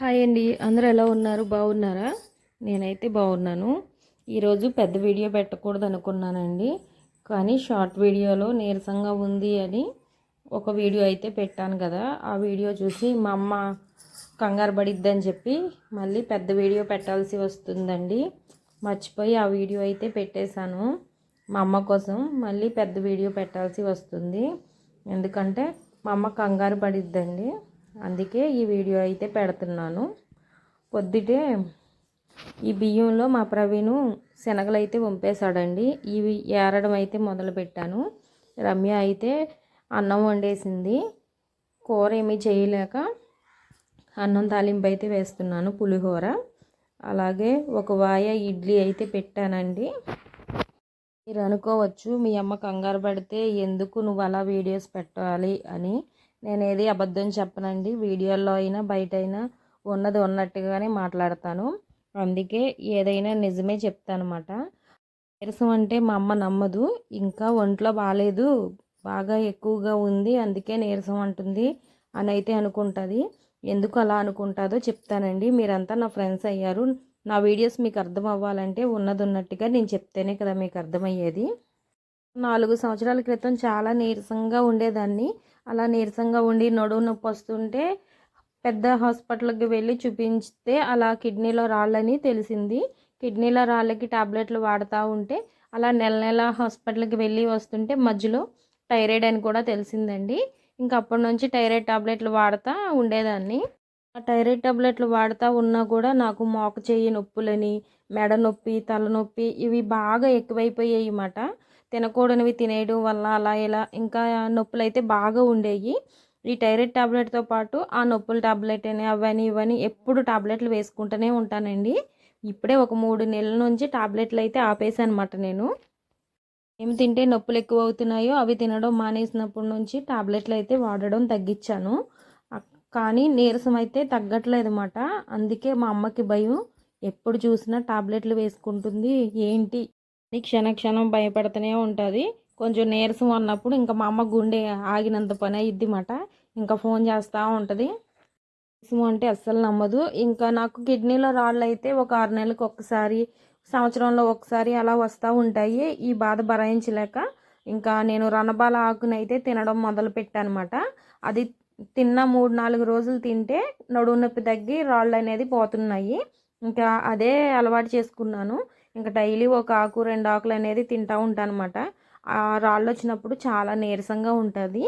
Hi అండి. అందరు ఎలా ఉన్నారు? బాగున్నారా? నేనైతే బాగున్నాను. ఈరోజు పెద్ద వీడియో పెట్టకూడదు అనుకున్నానండి కానీ షార్ట్ వీడియోలో నీరసంగా ఉంది అని ఒక వీడియో అయితే పెట్టాను కదా. ఆ వీడియో చూసి మా అమ్మ కంగారు పడిద్దని చెప్పి మళ్ళీ పెద్ద వీడియో పెట్టాల్సి వస్తుందండి. మర్చిపోయి ఆ వీడియో అయితే పెట్టేశాను. మా అమ్మ కోసం మళ్ళీ పెద్ద వీడియో పెట్టాల్సి వస్తుంది. ఎందుకంటే మా అమ్మ కంగారు పడిద్దండి. అందుకే ఈ వీడియో అయితే పెడుతున్నాను. పొద్దుటే ఈ బియ్యంలో మా ప్రవీణు శనగలు అయితే వంపేశాడండి. ఇవి ఏరడం అయితే మొదలు పెట్టాను రమ్య అయితే అన్నం వండేసింది. కూర ఏమీ చేయలేక అన్నం తాలింపు అయితే వేస్తున్నాను పులిహోర. అలాగే ఒక వాయ ఇడ్లీ అయితే పెట్టానండి. మీరు అనుకోవచ్చు మీ అమ్మ కంగారు పడితే ఎందుకు నువ్వు అలా వీడియోస్ పెట్టాలి అని. నేను ఏది అబద్ధం చెప్పనండి. వీడియోలో అయినా బయట అయినా ఉన్నది ఉన్నట్టుగానే మాట్లాడతాను. అందుకే ఏదైనా నిజమే చెప్తానమాట. నీరసం అంటే మా అమ్మ నమ్మదు. ఇంకా ఒంట్లో బాగాలేదు బాగా ఎక్కువగా ఉంది. అందుకే నీరసం అంటుంది అని అయితే అనుకుంటుంది. ఎందుకు అలా అనుకుంటుందో చెప్తానండి. మీరంతా నా ఫ్రెండ్స్ అయ్యారు. నా వీడియోస్ మీకు అర్థం అవ్వాలంటే ఉన్నది ఉన్నట్టుగా నేను చెప్తేనే కదా మీకు అర్థమయ్యేది. నాలుగు సంవత్సరాల క్రితం చాలా నీరసంగా ఉండేదాన్ని. అలా నీరసంగా ఉండి నడువు నొప్పి వస్తుంటే పెద్ద హాస్పిటల్కి వెళ్ళి చూపించితే అలా కిడ్నీలో రాళ్ళని తెలిసింది. కిడ్నీలో రాళ్ళకి టాబ్లెట్లు వాడుతూ ఉంటే అలా నెల నెల హాస్పిటల్కి వెళ్ళి వస్తుంటే మధ్యలో థైరాయిడ్ అని కూడా తెలిసిందండి. ఇంకా అప్పటి నుంచి థైరాయిడ్ టాబ్లెట్లు వాడుతూ ఉండేదాన్ని. ఆ థైరాయిడ్ టాబ్లెట్లు వాడుతూ ఉన్నా కూడా నాకు మోక చెయ్యి నొప్పులని మెడ నొప్పి తలనొప్పి ఇవి బాగా ఎక్కువైపోయాయి అన్నమాట. తినకూడనివి తినేయడం వల్ల అలా ఇలా ఇంకా నొప్పులు అయితే బాగా ఉండేవి ఈ టైరాయిడ్ టాబ్లెట్తో పాటు ఆ నొప్పుల టాబ్లెట్ అని అవని ఇవని ఎప్పుడు టాబ్లెట్లు వేసుకుంటూనే ఉంటానండి. ఇప్పుడే ఒక మూడు నెలల నుంచి టాబ్లెట్లు అయితే ఆపేసానమాట నేను. ఏమి తింటే నొప్పులు ఎక్కువ అవుతున్నాయో అవి తినడం మానేసినప్పటి నుంచి టాబ్లెట్లు అయితే వాడడం తగ్గించాను. కానీ నీరసం అయితే తగ్గట్లేదు అన్నమాట అందుకే మా అమ్మకి భయం ఎప్పుడు చూసినా టాబ్లెట్లు వేసుకుంటుంది ఏంటి క్షణ క్షణం భయపడుతూనే ఉంటుంది. కొంచెం నీరసం అన్నప్పుడు ఇంకా మా అమ్మ గుండె ఆగినంత పని అయ్యిద్ది మాట ఇంకా ఫోన్ చేస్తూ ఉంటుంది. నీరసం అంటే అస్సలు నమ్మదు. ఇంకా నాకు కిడ్నీలో రాళ్ళు అయితే ఒక ఆరు నెలలకు ఒకసారి సంవత్సరంలో ఒకసారి అలా వస్తూ ఉంటాయి. ఈ బాధ భరాయించలేక ఇంకా నేను రణబాల ఆకునైతే తినడం మొదలు పెట్టానమాట అది తిన్న మూడు నాలుగు రోజులు తింటే నడువు నొప్పి తగ్గి రాళ్ళు అనేది పోతున్నాయి. ఇంకా అదే అలవాటు చేసుకున్నాను. ఇంకా డైలీ ఒక ఆకు రెండు ఆకులు అనేది తింటూ ఉంటాను అనమాట ఆ రాళ్ళు వచ్చినప్పుడు చాలా నీరసంగా ఉంటుంది.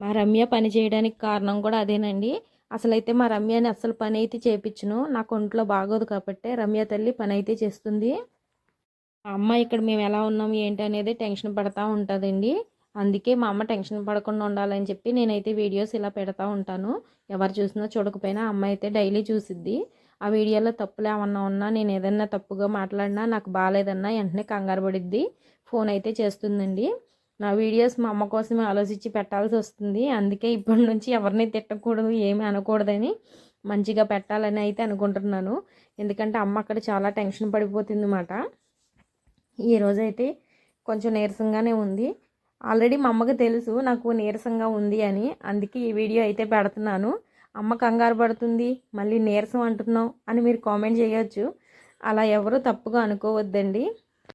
మా రమ్య పని చేయడానికి కారణం కూడా అదేనండి. అసలైతే మా రమ్యని అసలు పని అయితే చేపించను నాకు ఒంట్లో బాగోదు కాబట్టి రమ్య తల్లి పని అయితే చేస్తుంది. మా అమ్మ ఇక్కడ మేము ఎలా ఉన్నాం ఏంటి అనేది టెన్షన్ పడతా ఉంటుందండి. అందుకే మా అమ్మ టెన్షన్ పడకుండా ఉండాలని చెప్పి నేనైతే వీడియోస్ ఇలా పెడతా ఉంటాను. ఎవరు చూసినా చూడకపోయినా అమ్మ అయితే డైలీ చూసిద్ది. ఆ వీడియోలో తప్పులు ఏమన్నా ఉన్నా నేను ఏదన్నా తప్పుగా మాట్లాడినా నాకు బాగాలేదన్నా వెంటనే కంగారు పడిద్ది. ఫోన్ అయితే చేస్తుందండి. నా వీడియోస్ మా అమ్మ కోసం ఆలోచించి పెట్టాల్సి వస్తుంది. అందుకే ఇప్పటి నుంచి ఎవరిని తిట్టకూడదు ఏమీ అనకూడదని మంచిగా పెట్టాలని అయితే అనుకుంటున్నాను. ఎందుకంటే అమ్మ అక్కడ చాలా టెన్షన్ పడిపోతుంది అన్నమాట ఈరోజైతే కొంచెం నీరసంగానే ఉంది. ఆల్రెడీ మా అమ్మకి తెలుసు నాకు నీరసంగా ఉంది అని. అందుకే ఈ వీడియో అయితే పెడుతున్నాను. అమ్మ కంగారు పడుతుంది. మళ్ళీ నీరసం అంటున్నావు అని మీరు కామెంట్ చేయొచ్చు. అలా ఎవరు తప్పుగా అనుకోవద్దండి.